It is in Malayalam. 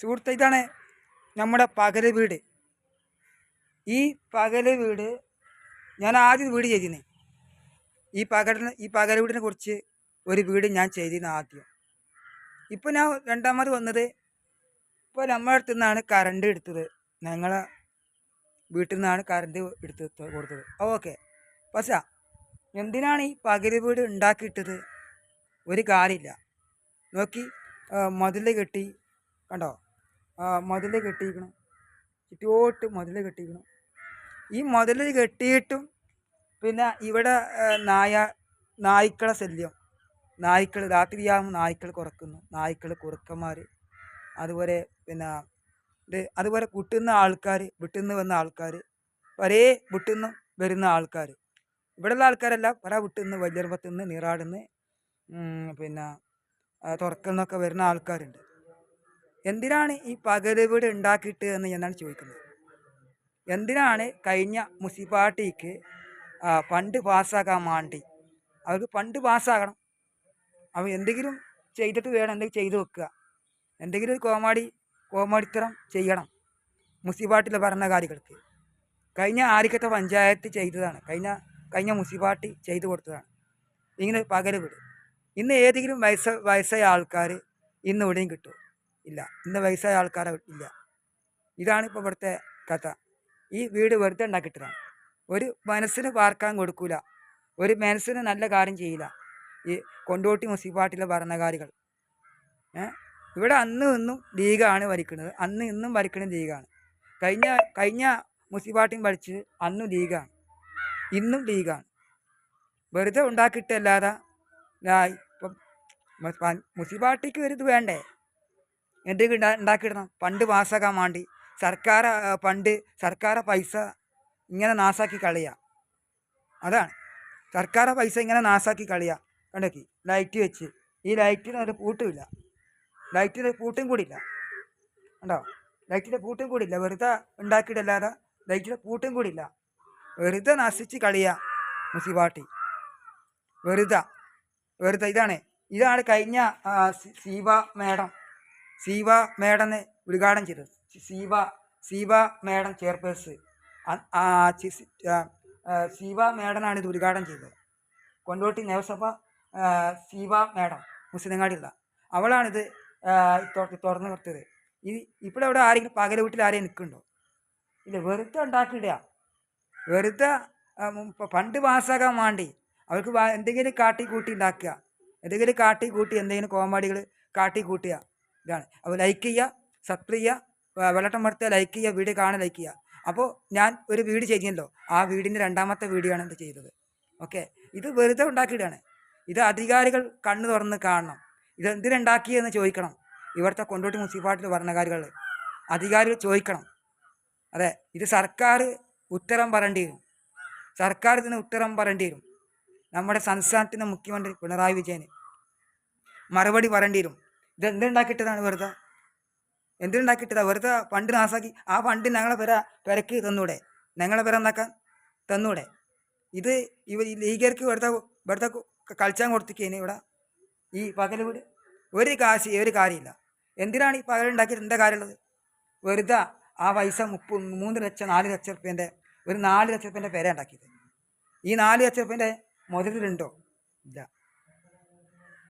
സുഹൃത്തെ ഇതാണ് നമ്മുടെ പകൽ വീട്. ഈ പകൽ വീട് ഞാൻ ആദ്യം വീട് ചെയ്തിന്. ഈ പകലിന് ഈ പകൽ വീടിനെ കുറിച്ച് ഒരു വീട് ഞാൻ ചെയ്തിരുന്നു ആദ്യം. ഇപ്പോൾ ഞാൻ രണ്ടാമത് വന്നത് ഇപ്പോൾ നമ്മുടെ അടുത്ത് നിന്നാണ് കറണ്ട് എടുത്തത്. ഞങ്ങളെ വീട്ടിൽ നിന്നാണ് കറണ്ട് എടുത്ത് കൊടുത്തത്. ഓക്കെ പക്ഷേ എന്തിനാണ് ഈ പകൽ വീട് ഉണ്ടാക്കിയിട്ടത്? ഒരു കാര്യമില്ല. നോക്കി മതിൽ കെട്ടി കണ്ടോ? മതിൽ കെട്ടിയിരിക്കണം. ചുറ്റോട്ട് മതിൽ കെട്ടിയിരിക്കണം. ഈ മതിൽ കെട്ടിയിട്ടും പിന്നെ ഇവിടെ നായ നായ്ക്കളെ ശല്യം. നായ്ക്കൾ രാത്രിയാകുമ്പോൾ നായ്ക്കൾ കുറക്കുന്നു. നായ്ക്കൾ കുറുക്കന്മാർ അതുപോലെ പിന്നെ അതുപോലെ കുട്ടുന്ന ആൾക്കാർ വിട്ടുന്ന് വന്ന ആൾക്കാർ ഒരേ വിട്ടിൽ നിന്നും വരുന്ന ആൾക്കാർ ഇവിടെയുള്ള ആൾക്കാരല്ല പല വിട്ടിൽ നിന്ന് വല്യർവത്തിൽ നിന്ന് നീറാടുന്ന് പിന്നെ തുറക്കുന്നൊക്കെ വരുന്ന ആൾക്കാരുണ്ട്. എന്തിനാണ് ഈ പകൽ വീട് ഉണ്ടാക്കിയിട്ട് എന്ന് ഞാനാണ് ചോദിക്കുന്നത്. എന്തിനാണ് കഴിഞ്ഞ മുനിസിപ്പാലിറ്റിക്ക് ഫണ്ട് പാസ്സാക്കാൻ വേണ്ടി അവർക്ക് ഫണ്ട് പാസ്സാകണം. അവർ എന്തെങ്കിലും ചെയ്തിട്ട് വേണം എന്തെങ്കിലും ചെയ്തു വെക്കുക. എന്തെങ്കിലും ഒരു കോമാടി കോമാടിത്തരം ചെയ്യണം. മുനിസിപ്പാലിറ്റിയിലെ ഭരണകാരികൾക്ക് കഴിഞ്ഞ ആരിക്കത്തെ പഞ്ചായത്ത് ചെയ്തതാണ്. കഴിഞ്ഞ കഴിഞ്ഞ മുനിസിപ്പാലിറ്റി ചെയ്തു കൊടുത്തതാണ്. ഇങ്ങനെ പകൽ വീട്. ഇന്ന് ഏതെങ്കിലും വയസ്സ വയസ്സായ ആൾക്കാർ ഇന്ന് ഇവിടെയും കിട്ടും. ഇല്ല. ഇന്ന് വയസ്സായ ആൾക്കാരെ ഇല്ല. ഇതാണ് ഇപ്പോൾ ഇവിടുത്തെ കഥ. ഈ വീട് വെറുതെ ഉണ്ടാക്കിയിട്ടാണ് ഒരു മനസ്സിന് പാർക്കാൻ കൊടുക്കൂല. ഒരു മനസ്സിന് നല്ല കാര്യം ചെയ്യില്ല. ഈ കൊണ്ടോട്ടി മുനിസിപ്പാലിറ്റിയിലെ ഭരണകാരികൾ. ഇവിടെ അന്ന് ഇന്നും ലീഗാണ് ഭരിക്കുന്നത്. അന്ന് ഇന്നും ഭരിക്കുന്നത് ലീഗാണ്. കഴിഞ്ഞ കഴിഞ്ഞ മുനിസിപ്പാലിറ്റിയും ഭരിച്ചത് അന്നും ലീഗാണ്. ഇന്നും ലീഗാണ്. വെറുതെ ഉണ്ടാക്കിയിട്ടല്ലാതെ ദാ ഇപ്പം മ- പ- മുനിസിപ്പാലിറ്റിക്ക് ഒരു ഇത് വേണ്ടേ? എന്തെങ്കിലും ഉണ്ടാ- ഉണ്ടാക്കിയിടണം പണ്ട് പാസ്സാക്കാൻ വേണ്ടി സർക്കാർ പണ്ട് സർക്കാർ പൈസ ഇങ്ങനെ നാസാക്കി കളയുക അതാണ്. സർക്കാർ പൈസ ഇങ്ങനെ നാസാക്കി കളയുക കണ്ടോക്കി? ലൈറ്റ് വെച്ച്. ഈ ലൈറ്റിന് ഒരു പൂട്ടുമില്ല ലൈറ്റിന് പൂട്ടും കൂടിയില്ല ഉണ്ടോ ലൈറ്റിന്റെ പൂട്ടും കൂടിയില്ല വെറുതെ ഉണ്ടാക്കിയിട്ടല്ലാതെ ലൈറ്റിന്റെ പൂട്ടും കൂടിയില്ല വെറുതെ നശിച്ച് കളിയുക മുസിബാട്ടി വെറുതെ. വെറുതെ. ഇതാണ്. ഇതാണ് കഴിഞ്ഞ സീവ മേഡം. സീവ മേഡനെ ഉദ്ഘാടനം ചെയ്തത് സീവ സീവ മേഡം ചെയർപേഴ്സ്. സീവ മേഡനാണ് ഇത് ഉദ്ഘാടനം ചെയ്തത്. കൊണ്ടോട്ടി നഗരസഭ സീവ മേഡം മുസ്ലിങ്ങാടിയുള്ള അവളാണിത് തുറന്നു കൊടുത്തത് ഈ ഇപ്പോഴവിടെ ആരെങ്കിലും പകല വീട്ടിൽ ആരെയും നിൽക്കുന്നുണ്ടോ? ഇല്ല വെറുതെ ഉണ്ടാക്കിയിടുക. വെറുതെ ഫണ്ട് പാസ്സാക്കാൻ വേണ്ടി അവർക്ക് എന്തെങ്കിലും കാട്ടി കൂട്ടി ഉണ്ടാക്കുക. എന്തെങ്കിലും കാട്ടി കൂട്ടി എന്തെങ്കിലും കോമഡികൾ കാട്ടി കൂട്ടുക ഇതാണ്. അപ്പോൾ ലൈക്ക് ചെയ്യുക സബ്സ്ക്രൈബ് ചെയ്യുക വെള്ളട്ടം മടുത്ത് ലൈക്ക് ചെയ്യുക വീഡിയോ കാണാൻ ലൈക്ക് ചെയ്യുക. അപ്പോൾ ഞാൻ ഒരു വീട് ചെയ്യുന്നല്ലോ ആ വീടിന്റെ രണ്ടാമത്തെ വീഡിയോ ആണ് ഇത് ചെയ്തത്. ഓക്കെ ഇത് വെറുതെ ഉണ്ടാക്കിയിട്ടാണ് ഇത് അധികാരികൾ കണ്ണു തുറന്ന് കാണണം. ഇത് എന്തിനുണ്ടാക്കിയെന്ന് ചോദിക്കണം. ഇവിടുത്തെ കൊണ്ടോട്ടി മുനിസിപ്പാലിറ്റി ഭരണകാരികൾ അധികാരികൾ ചോദിക്കണം. അതെ ഇത് സർക്കാർ ഉത്തരം പറയേണ്ടി വരും. സർക്കാർ ഇതിന് ഉത്തരം പറയേണ്ടി വരും. നമ്മുടെ സംസ്ഥാനത്തിന്റെ മുഖ്യമന്ത്രി പിണറായി വിജയന് മറുപടി പറയേണ്ടി വരും. ഇത് എന്തുണ്ടാക്കിയിട്ടതാണ് വെറുതെ? എന്തുണ്ടാക്കിയിട്ടതാ? വെറുതെ ഫണ്ട് നാസാക്കി. ആ ഫണ്ട് ഞങ്ങളെ പെര പെരക്ക് തന്നൂടെ? ഞങ്ങളെ പെര എന്താക്കാൻ തന്നൂടെ? ഇത് ഇവ ലീഗർക്ക് വെറുതെ വെറുതെ കളിച്ചാൻ കൊടുത്തിക്കേന് ഇവിടെ? ഈ പകൽ വീട്? ഒരു കാശ് ഒരു കാര്യമില്ല. എന്തിനാണ് ഈ പകലുണ്ടാക്കിയിട്ട് എന്താ കാര്യമുള്ളത്? വെറുതെ ആ പൈസ മുപ്പ മൂന്ന് ലക്ഷം നാല് ലക്ഷം റുപ്യന്റെ ഒരു നാല് ലക്ഷം റുപ്യന്റെ പേര ഉണ്ടാക്കിയത്. ഈ നാല് ലക്ഷം റുപ്യന്റെ മുതലുണ്ടോ ഇല്ല.